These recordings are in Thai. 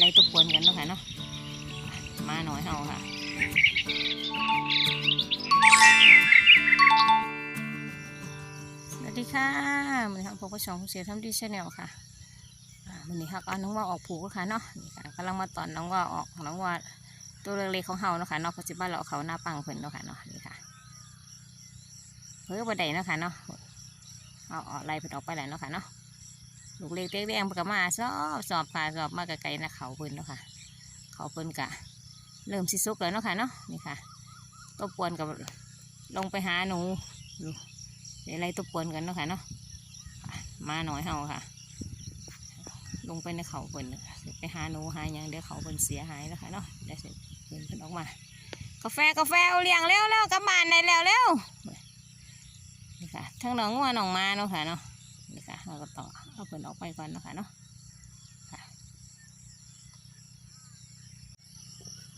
ไล่ตบกวนกันนะค่ะเนาะมาหน่อยเฮาค่ะสวัสดีค่ะมือนี้ค่ะพบกับช่องผู้เสียทำดีชาแนลค่ะอ่ามือนี้ค่ะก็เอน้องว่าออกผูกค่ะเนาะนี่ค่ะกำลังมาตอนน้องว่าออกน้องว่าตัวเล็กๆของเฮาเนาะค่ะเนาะปัจจุบันเราเขาหน้าปังเพิ่นเนาะค่ะเนาะนี่ค่ะเพื่อบันไดเนาะค่ะเนาะเอาเอาไล่เพิ่นออกไปแล้วเนาะค่ะเนาะ ลูกเล็กเด็กแดงเพิ่นก็มาสอบสอบค่ะสอบมากไกลๆนะเขาเพิ่นเนาะค่ะ เขาเพิ่นกะ เริ่มสิสุกแล้วเนาะค่ะเนาะนี่ค่ะตัวปวนกับลงไปหาหนูเดี๋ยวไล่ตัวปวนกันเนาะค่ะเนาะมาหน่อยเฮาค่ะ ลงไปในเขาเพิ่นน่ะสิไปหาหนูหาหยังเดี๋ยวเขาเพิ่นเสียหายแล้วค่ะเนาะเดี๋ยวสิเพิ่นเพิ่นออกมากาแฟกาแฟเอาเลี้ยงเร็วเร็วกลับบ้านได้แล้วเร็วนี่ค่ะทั้งน้องงัวน้องมาเนาะค่ะเนาะ เราก็ต้อเอาเพิ่นออกไปก่อนนะคะเนาะค่ะ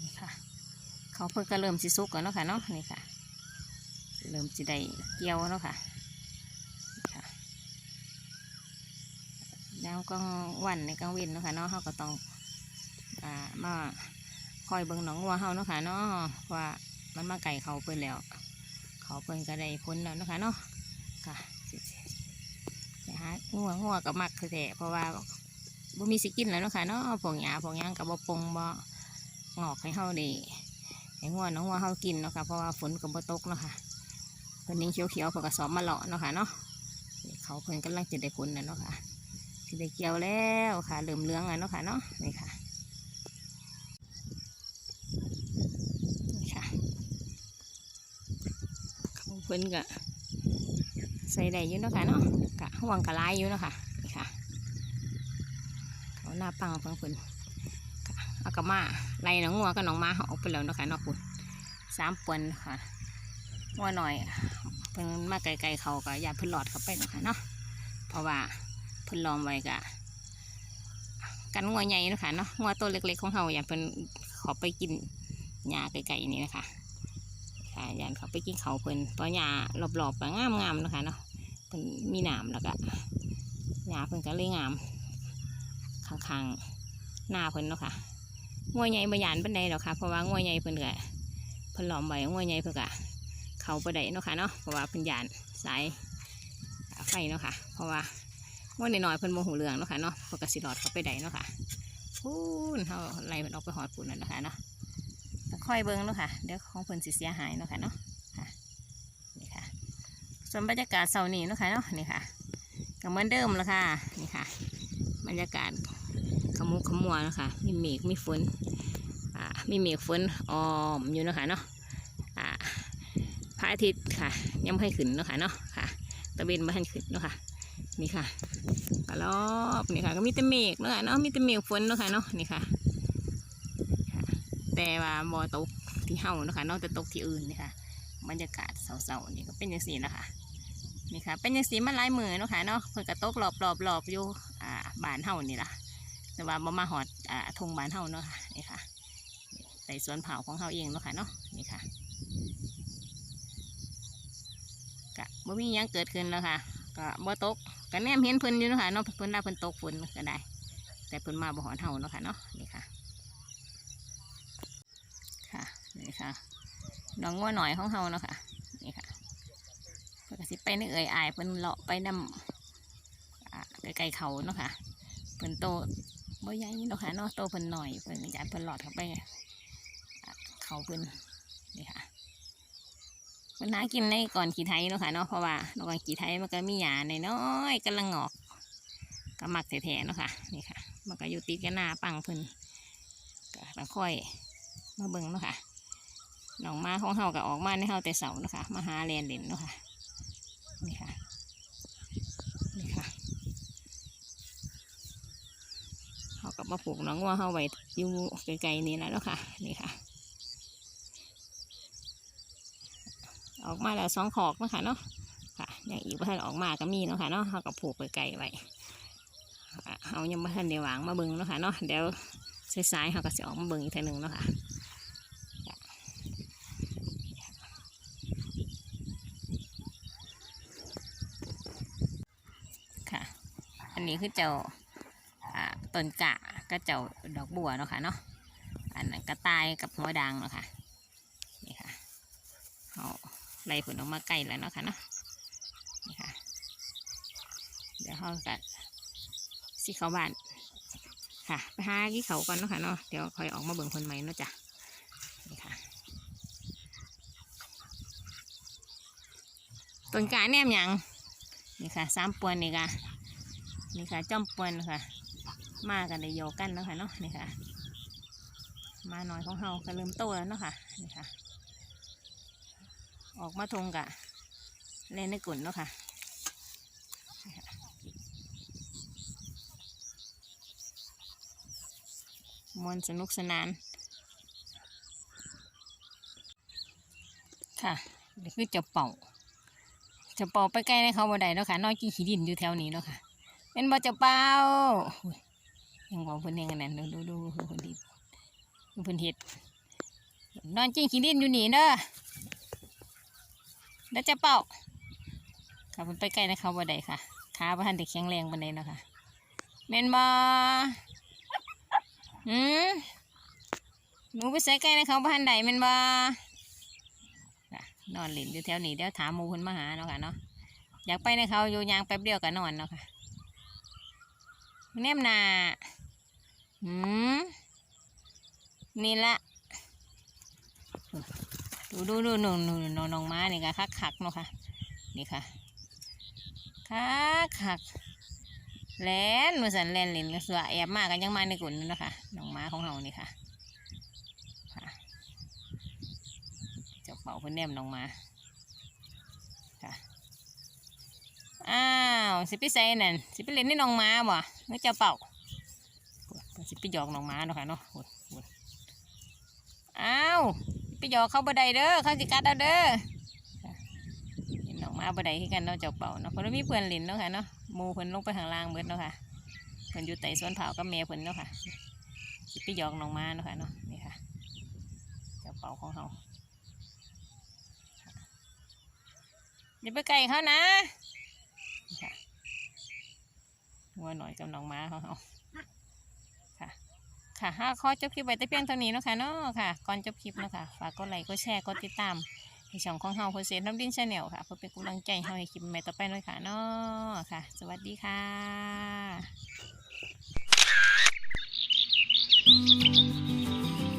นี่ค่ะ เขาเพิ่นก็เริ่มสิสุกแล้วเนาะค่ะเนาะนี่ค่ะ เริ่มสิได้เกี่ยวแล้วค่ะค่ะแล้วก็วันในกลางเว้นเนาะค่ะเนาะเขาก็ต้องอ่ามาคอยเบิ่งหนองวัวเฮาเนาะค่ะเนาะว่ามันมาไก่เขาเพิ่นแล้ว เขาเพิ่นก็ได้พ้นแล้วเนาะค่ะเนาะค่ะะฮะงัวงัวกับมักคือแท้เพราะว่าบ่มีสิกินแล้วเนาะค่ะเนาะพวกหญ้าพวกหยังกับบ่ปงบ่งอกให้เฮาได้ให้งัวน้องวัวเฮากินเนาะค่ะเพราะว่าฝนก็บ่ตกเนาะค่ะเพิ่นยังเขียวเขียวๆเพิ่นก็สอบมาเลาะเนาะค่ะเนาะเขาเพิ่นกำลังจะได้ผลนะเนาะค่ะสิได้เกี่ยวแล้วค่ะเหลื่อมเลืองอะเนาะค่ะเนาะนี่ค่ะนี่ค่ะเขาเพิ่นก็ ใส่ได้อยู่เนาะค่ะเนาะกะห่วงกะลายอยู่เนาะค่ะนี่ค่ะเขาหน้าปังเพิ่นเพิ่นค่ะเอากระมาไล่หน้องงัวกับหน้องม้าเขาออกไปแล้วเนาะค่ะเนาะคุณสามปวนค่ะว่าหน่อยเพิ่นมาไกลๆเขาก็อย่าเพิ่นหลอดเขาไปนะคะเนาะเพราะว่าเพิ่นลอมไว้กะกันงัวใหญ่นะคะเนาะงัวตัวเล็กๆของเฮาอย่าเพิ่นขอไปกินหญ้าไกลๆนี่นะคะค่ะอย่าเขาไปกินเขาเพิ่นเพราะหญ้ารอบๆก็งามๆนะคะเนาะ เพิ่นมีหนามแล้วก็หญ้าเพิ่นก็เลยงามข้างๆหน้าเพิ่นเนาะค่ะงัวใหญ่บยานเปานใดหรอกค่ะ เพราะว่างัวใหญ่เพิ่นก็เพิ่นหลอมไว้งัวใหญ่เพิ่นก็เขาประไดเนาะค่ะเนาะเพราะว่าเพิ่นยานสายไฟเนาะค่ะ เพราะว่างว่าน้อยเพิ่นโมโหเรื่องเนาะค่ะเนาะเพิ่นก็สิหลอดเขาไปได้เนาะค่ะพูนเขาไล่มันออกไปหอดปุ่นนั่นเนาะคะเนาะค่อยเบิ่งเนาะค่ะเดี๋ยวของเพิ่นสิเสียหายเนาะค่ะเนาะ ส่วนบรรยากาศเสาร์นี้นะคะเนาะนี่ค่ะก็เหมือนเดิมแล้วค่ะนี่ค่ะ บรรยากาศขมุขมัวนะคะมีเมฆมีฝนอ่ามีเมฆฝนออมอยู่นะคะเนาะอ่าพระอาทิตย์ค่ะยังไม่ให้ขึ้นนะคะเนาะค่ะตะเวนไม่ให้ขึ้นนะคะนี่ค่ะกระรอบนี่ค่ะก็มีแต่เมฆนะคะเนาะมีแต่เมฆฝนนะคะเนาะนี่ค่ะ แต่ว่าบ่ตกที่เฮานะคะเนาะแต่ตกที่อื่นนี่ค่ะบรรยากาศเสาๆนี่ก็เป็นอย่างสีนะคะ นี่ค่ะ เป็นอย่างสีมาหลายมือเนาะค่ะเนาะเพิ่นก็ตกรอบรอบรอบอยู่อ่าบานเฮานี่ล่ะ แต่ว่าบ่มาหอดอ่าทงบานเฮาเนาะค่ะนี่ค่ะแต่สวนเผาของเฮาเองเนาะค่ะเนาะนี่ค่ะกะบ่มีหยังเกิดขึ้นแล้วค่ะก็บ่ตกก็แนมเห็นเพิ่นอยู่เนาะค่ะเนาะเพิ่นน่าเพิ่นตกฝนก็ได้ แต่เพิ่นมาบ่หอนเฮาเนาะค่ะเนาะนี่ค่ะ ค่ะนี่ค่ะน้องงัวหน่อยของเฮาเนาะค่ะ ก็สิไปในเอ่ยอายเพิ่นเลาะไปนำอ่าไกลๆเขาเนาะค่ะเพิ่นโตบ่ใหญ่เนาะค่ะเนาะโตเพิ่นหน่อยเพิ่นอยากเพิ่นหลอดเข้าไปเขาเพิ่นนี่ค่ะมันหากินในก่อนขี่ไทยเนาะค่ะเนาะเพราะว่าก่อนขี่ไทยมันก็มีหยาในน้อยๆกำลังงอกก็มักแท้ๆเนาะค่ะนี่ค่ะ มันก็อยู่ติดกันหน้าปังเพิ่นก็ต้องค่อยมาเบิ่งเนาะค่ะน้องมาของเฮาก็ออกมาในเฮาแต่เสาเนาะค่ะมาหาแลนเล่นเนาะค่ะนี่ค่ะนี่ค่ะเฮาก็ มาปลูกน้องวัวเฮาไว้อยู่ไกลๆนี่และเนาะค่ะ นี่ค่ะ ออกมาแล้วสองขอกนะคะเนาะค่ะอย่างอีกว่าท่านออกมาก็มีเนาะค่ะเนาะเขาก็ผูกไปไกลไว้เอายังไม่ทันได้วางมาเบิ่งเนาะค่ะเนาะเดี๋ยวสายๆเขาก็จะออกมาเบิ่งอีกทีหนึ่งเนาะค่ะค่ะอันนี้คือเจ้าต้นกะ ก็เจ้าดอกบัวเนาะค่ะเนาะอันนั้นกระต่ายกับหัวดังเนาะค่ะนี่ค่ะเอาไล่ผลออกมาใกล้แล้วเนาะค่ะเนาะนี่ค่ะเดี๋ยวเขาก็สิเขาบ้านค่ะไปหากี่เขาก่อนเนาะค่ะเนาะเดี๋ยวคอยออกมาเบิ่งคนใหม่เนาะจ้ะนี่ค่ะต้นกาแนมยังนี่ค่ะสามปวนนี่ค่ะนี่ค่ะจอมปวนค่ะ มากันในโยกันเนาะค่ะเนาะนี่ค่ะ มาหน่อยของเฮาก็เริ่มโตแล้วเนาะค่ะนี่ค่ะ ออกมาทงกะเล่นในกุ่นเนาะค่ะมวนสนุกสนาน ค่ะเดี๋ยวคือจะเป่าจะเป่าไปใกล้ในเขาบ่ได้เนาะค่ะน้อยกี่ขี้ดินอยู่แถวนี้เนาะค่ะเป็นบ่จะเป่า ยังบอกเพิ่นยังไงนั่นดูดูดูเพิ่นดิดเพิ่นเฮ็ดนอนจิ้งขี้ดินอยู่นี่เด้อแล้วจะเป่าค่ะเพิ่นไปใกล้นเขาบ่ได้ค่ะขาบ่ทันได้แข็งแรงปานใดเนาะค่ะแม่นบ่อืมหนูไปใส่ไก่ในเขาบ้านใดแมันบ่นอนเล่นอยู่แถวนี้เดี๋ยวถามหมูคนมาหาเนาะค่ะเนาะอยากไปในเขาอยู่ยางแป๊บเดียวก็นอนเนาะค่ะแนมนา อืมนี่ละดูดูดูหนูหนูนูน้องม้านี่ค่ะคักคักเนาะค่ะ นี่ค่ะคักคักแลนมือสันแลนเล่นกันสวะแอบมากกันยังมาในกลุ่นนั่นนะคะน้องม้าของเรานี่ค่ะค่ะเจ้าเป่าเพิ่นแนมน้องม้าค่ะอ้าวสิไปใส่นั่นสิไปเล่นในน้องม้าบ่เมื่อเจ้าเป่า ไปหยอกน้องม้าเนาะค่ะเนาะโอ้ยอ้าวไปหยอกเขาบ่ได้เด้อเขาสิกัดเอาเด้อเห็นน้องม้าบ่ได้คือกันเนาะเจ้าเป่าเนาะเพราะว่ามีเพื่อนเล่นเนาะค่ะเนาะหมูเพิ่อนลงไปข้างล่างเบิดเนาะค่ะเพิ่นอยู่ใต้สวนเผากับแม่เพิ่นเนาะค่ะไปหยอกน้องมาเนาะค่ะเนาะนี่ค่ะเจ้าเป่าของเฮาอย่าไปไกลเขานะค่ะงัวหน่อยกับน้องม้าของเฮา ค่ะห้าข้อจบคลิปไว้แต่เพียงเท่านี้เนาะค่ะเนาะค่ะ ก่อนจบคลิปเนาะค่ะฝากกดไลค์กดแชร์กดติดตามในช่องของเฮาเพอร์เซนน้ำดินชาแนลค่ะเพื่อเป็นกำลังใจเฮาในคลิปใหม่ต่อไปด้วยค่ะเนาะค่ะ สวัสดีค่ะ